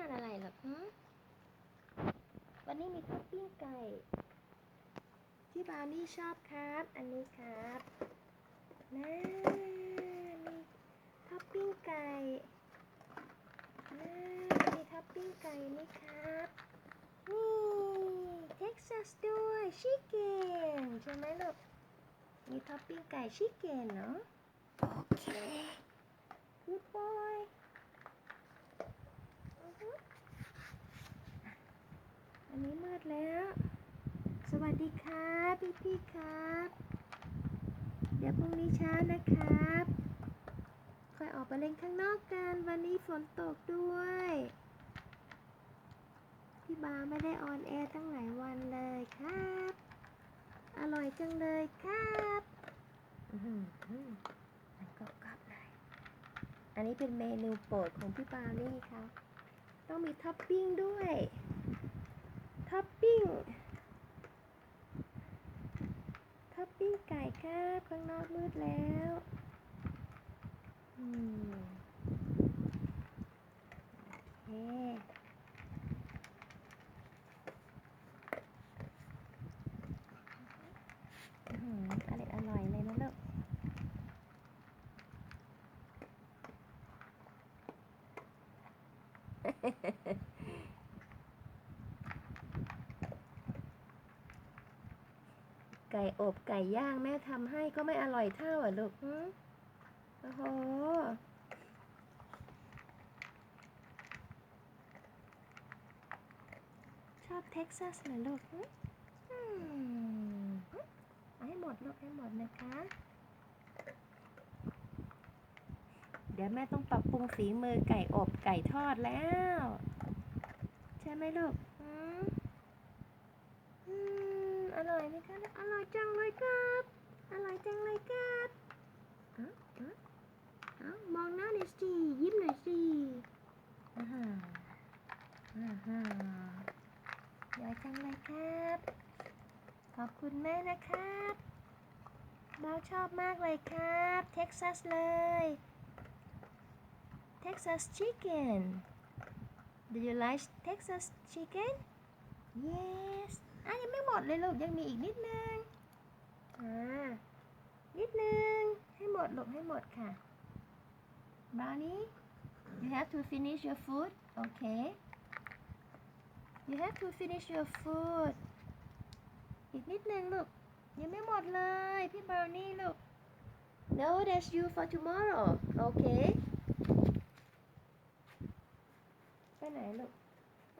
งานอะไรหรอกวันนี้มีข้าวปิ้งไก่ ที่บาร์นี่ชอบครับ อันนี้ครับน่ามีข้าวปิ้งไก่น่ามีข้าวปิ้งไก่นี่ครับ นี่เท็กซัสด้วยชิคเก้นใช่ไหมลูกมีท็อปปิ้งไก่ชิคเก้นเนาะโอเค good boy อันนี้มืดแล้ว สวัสดีครับพี่พี่ๆครับ เดี๋ยวพรุ่งนี้เช้านะครับ ค่อยออกไปเล่นข้างนอกกัน วันนี้ฝนตกด้วย พี่บาไม่ได้ออนแอร์ตั้งหลายวันเลยครับ อร่อยจังเลยครับอื้อหือมันก็กรอบๆหน่อยอันนี้เป็นเมนูโปรดของพี่ปานี่ครับต้องมีท็อปปิ้งด้วย ท็อปปิ้ง ท็อปปิ้งไก่ครับข้างนอกมืดแล้วอืมโอเคอื้อหืออร่อยอร่อยเลยนะลูก ไก่อบไก่ย่างแม่ทำให้ก็ไม่อร่อยเท่าอะลูกโอ้โหชอบเท็กซัสเหรอลูกอืมให้หมดลูกให้หมดนะคะ เดี๋ยวแม่ต้องปรับปรุงฝีมือไก่อบไก่ทอดแล้ว ใช่ไหมลูกอืมอืมอร่ อยไหมคะอร่อยจังเลยครับ อร่อยจังเลยครับเอ้าเอ้าเอ้ามองหน้าหน่อยสิ ยิ้มหน่อยสิอ่าฮะอ่าฮะอร่อยจังเลยครับ ขอบคุณแม่นะครับเราชอบมากเลยครับ เท็กซัสเลย Texas chicken Do you like Texas chicken Yes อะยังไม่หมดเลยลูกยังมีอีกนิดนึงอ่านิดนึงให้หมดลูกให้หมดค่ะ Brownie you have to finish your food okay you have to finish your food อีกนิดนึงลูกยังไม่หมดเลยพี่ Brownie ลูก No that's you for tomorrow okay ไปไหนลูก